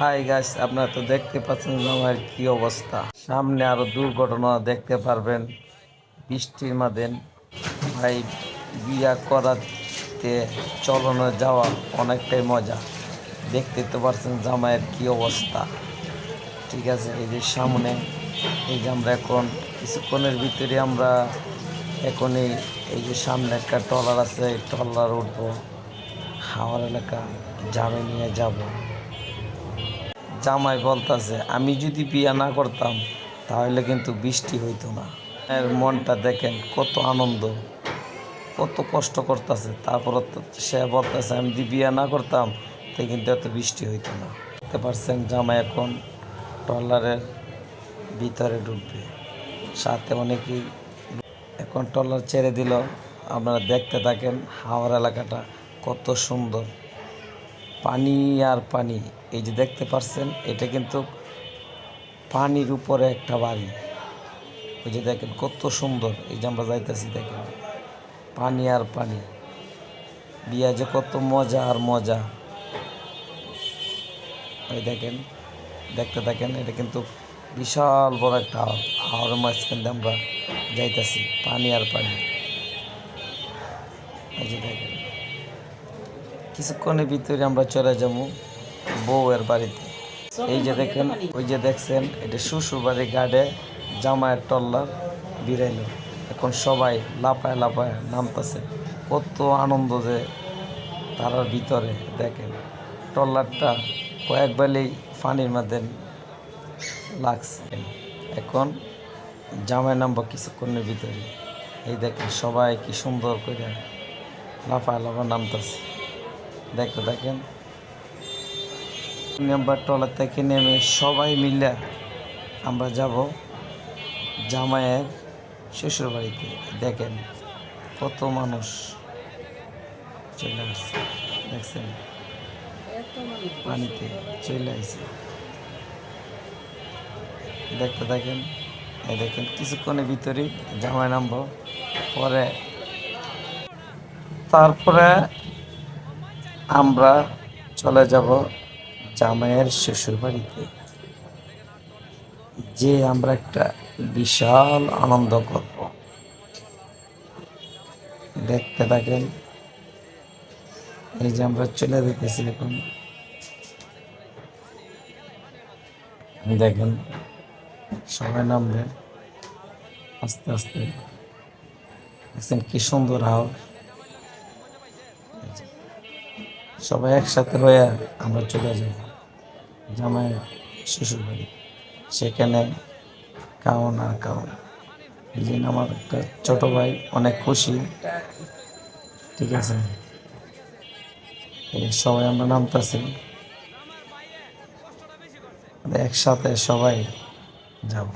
Hi guys, আপনারা তো দেখতে পাচ্ছেন আমার কি অবস্থা। সামনে আরও দুর্ঘটনা দেখতে পারবেন বৃষ্টির মাঝে ভাই, বিয়া করাতে চলনে যাওয়া অনেকটাই মজা। দেখতে তো পারছেন জামাইয়ের কি অবস্থা। ঠিক আছে, এই যে সামনে, এই যে আমরা এখন কিছুক্ষণের ভিতরে আমরা এখন এই যে সামনে একটা ট্রলার আছে ট্রলার উঠবো। হাওয়ার এলাকা, জামে নিয়ে যাব। জামাই বলতাছে, আমি যদি বিয়ে না করতাম, তাহলে কিন্তু বৃষ্টি হইতো না। এর মনটা দেখেন কত আনন্দ, কত কষ্ট করতেছে। তারপর সে বলতেছে, আমি যদি বিয়ে না করতাম তাই কিন্তু এত বৃষ্টি হইতো না। দেখতে পারছেন জামাই এখন ট্রলারের ভিতরে ঢুকবে। সাথে অনেকেই এখন ট্রলার ছেড়ে দিল। আপনারা দেখতে থাকেন হাওড় এলাকাটা কত সুন্দর। পানি আর পানি, এই যে দেখতে পারছেন, এটা কিন্তু পানির উপরে একটা বাড়ি। ওই যে দেখেন, কত সুন্দর, এই যে আমরা যাইতেছি দেখেন, পানি আর পানি। বিয়া যে কত মজা আর মজা। ওই দেখেন, দেখতে থাকেন, এটা কিন্তু বিশাল বড় একটা হাওর হাওড়ের মাঝখান দিয়ে আমরা যাইতেছি, পানি আর পানি। এই যে দেখেন। কিছুক্ষণের ভিতরে আমরা চলে যাব বউয়ের বাড়িতে। এই যে দেখেন, ওই যে দেখছেন, এটা শ্বশুর বাড়ি গার্ডে জামায়ের টল্লার বিরাইল এখন সবাই লাপায় লাপায় নামতেছে। কত আনন্দ যে তারার ভিতরে, দেখেন। ট্রলারটা কয়েক বেলেই পানির মধ্যে লাগছে। এখন জামাই নামবো কিছুক্ষণের ভিতরে। এই দেখেন, সবাই কি সুন্দর করে লাফায় লাফা নামতেছে। দেখতে দেখেন। নাম্বার টলার থেকে নেমে সবাই মিলে আমরা যাব জামাইয়ের শ্বশুর বাড়িতে। দেখেন, কত মানুষ চলে আসছে। দেখছেন? পানিতে চলে আসছে। দেখতে দেখেন এই দেখেন, কিছুক্ষণের ভিতরেই জামাই নামবো। পরে, তারপরে আমরা চলে যাব জামাইয়ের শ্বশুর বাড়িতে। যে আমরা একটা বিশাল আনন্দ করব। দেখতে থাকেন। এই যে আমরা চলে যেতেছি এখন দেখেন, সবাই নামবে আস্তে আস্তে। দেখছেন কি সুন্দর হাওয়া। সবাই একসাথে হয়ে আমরা চলে যাব জামাই শ্বশুর বাড়ি সেখানে কাউন আর কাউন এই জন্য আমার একটা ছোট ভাই, অনেক খুশি। ঠিক আছে? সবাই আমরা নামতেছি। একসাথে সবাই যাব।